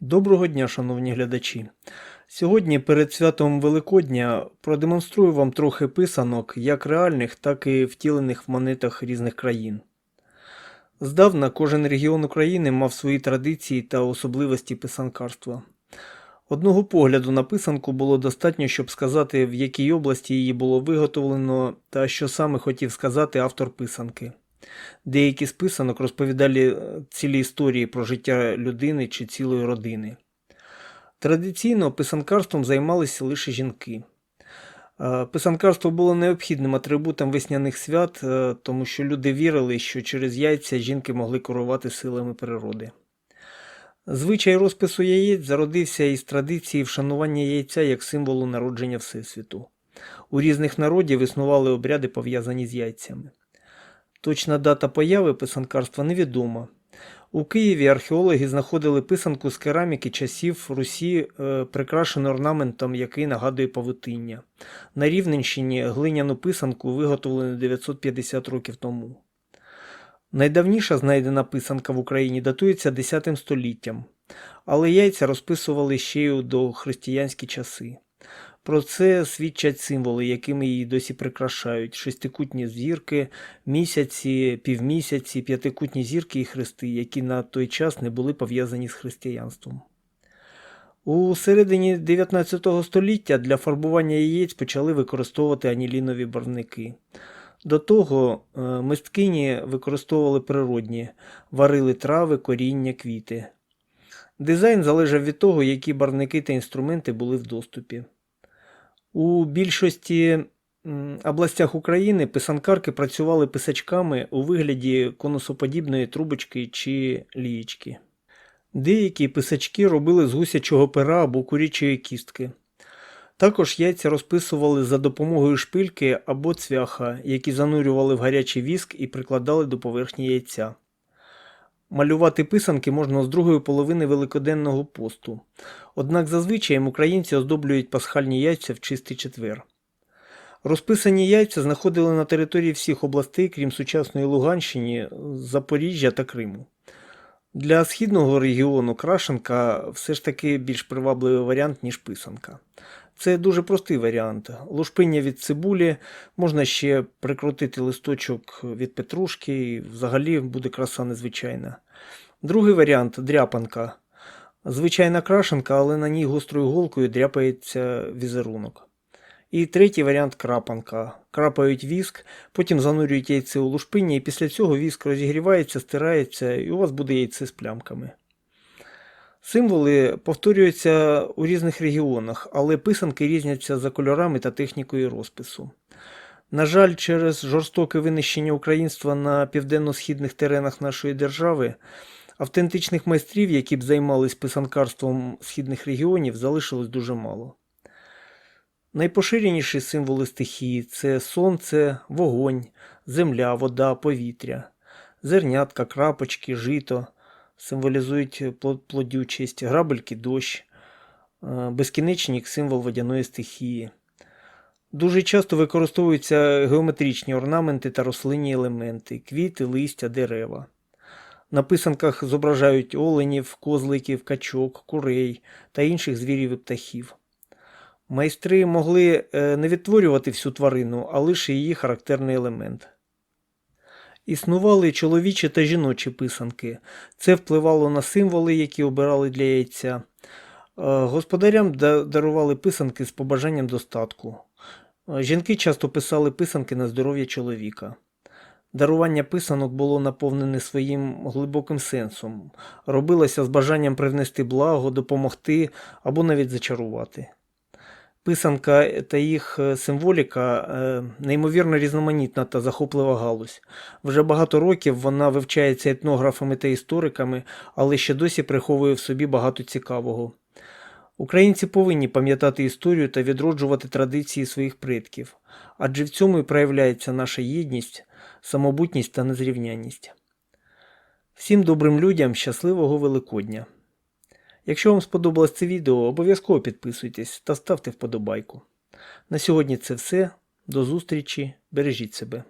Доброго дня, шановні глядачі. Сьогодні перед святом Великодня продемонструю вам трохи писанок, як реальних, так і втілених в монетах різних країн. Здавна кожен регіон України мав свої традиції та особливості писанкарства. Одного погляду на писанку було достатньо, щоб сказати, в якій області її було виготовлено та що саме хотів сказати автор писанки. Деякі з писанок розповідали е, цілі історії про життя людини чи цілої родини. Традиційно писанкарством займалися лише жінки. Е, Писанкарство було необхідним атрибутом весняних свят, е, тому що люди вірили, що через яйця жінки могли керувати силами природи. Звичай розпису яєць зародився із традиції вшанування яйця як символу народження Всесвіту. У різних народів існували обряди, пов'язані з яйцями. Точна дата появи писанкарства невідома. У Києві археологи знаходили писанку з кераміки часів Русі, е, прикрашену орнаментом, який нагадує павутиння. На Рівненщині глиняну писанку виготовлено 950 років тому. Найдавніша знайдена писанка в Україні датується 10 століттям, але яйця розписували ще й у дохристиянські часи. Про це свідчать символи, якими її досі прикрашають: шестикутні зірки, місяці, півмісяці, п'ятикутні зірки і хрести, які на той час не були пов'язані з християнством. У середині 19 століття для фарбування яєць почали використовувати анілінові барвники. До того е, мисткині використовували природні, варили трави, коріння, квіти. Дизайн залежав від того, які барвники та інструменти були в доступі. У більшості областях України писанкарки працювали писачками у вигляді конусоподібної трубочки чи лієчки. Деякі писачки робили з гусячого пера або курячої кістки. Також яйця розписували за допомогою шпильки або цвяха, які занурювали в гарячий віск і прикладали до поверхні яйця. Малювати писанки можна з другої половини Великоденного посту. Однак зазвичай українці оздоблюють пасхальні яйця в чистий четвер. Розписані яйця знаходили на території всіх областей, крім сучасної Луганщини, Запоріжжя та Криму. Для східного регіону крашенка все ж таки більш привабливий варіант, ніж писанка. Це дуже простий варіант. Лушпиння від цибулі, можна ще прикрутити листочок від петрушки, і взагалі буде краса незвичайна. Другий варіант дряпанка. Звичайна крашенка, але на ній гострою голкою дряпається візерунок. І третій варіант крапанка. Крапають віск, потім занурюють яйце у лушпиння, і після цього віск розігрівається, стирається, і у вас буде яйце з плямками. Символи повторюються у різних регіонах, але писанки різняться за кольорами та технікою розпису. На жаль, через жорстоке винищення українства на південно-східних теренах нашої держави автентичних майстрів, які б займались писанкарством східних регіонів, залишилось дуже мало. Найпоширеніші символи стихії це сонце, вогонь, земля, вода, повітря, зернятка, крапочки, жито символізують плод- плодючість, грабельки дощ, е, безкінечник символ водяної стихії. Дуже часто використовуються геометричні орнаменти та рослинні елементи, квіти, листя, дерева. На писанках зображають оленів, козликів, качок, курей та інших звірів і птахів. Майстри могли е, не відтворювати всю тварину, а лише її характерний елемент. Існували чоловічі та жіночі писанки. Це впливало на символи, які обирали для яйця. Е, Господарям дарували писанки з побажанням достатку. Е, Жінки часто писали писанки на здоров'я чоловіка. Дарування писанок було наповнене своїм глибоким сенсом, робилося з бажанням привнести благо, допомогти або навіть зачарувати. Писанка та їх е, символіка е, неймовірно різноманітна та захоплива галузь. Вже багато років вона вивчається етнографами та істориками, але ще досі приховує в собі багато цікавого. Українці повинні пам'ятати історію та відроджувати традиції своїх предків, адже в цьому і проявляється наша єдність, самобутність та незрівнянність. Всім добрим людям щасливого Великодня! Якщо вам сподобалось це відео, обов'язково підписуйтесь та ставте вподобайку. На сьогодні це все. До зустрічі, бережіть себе.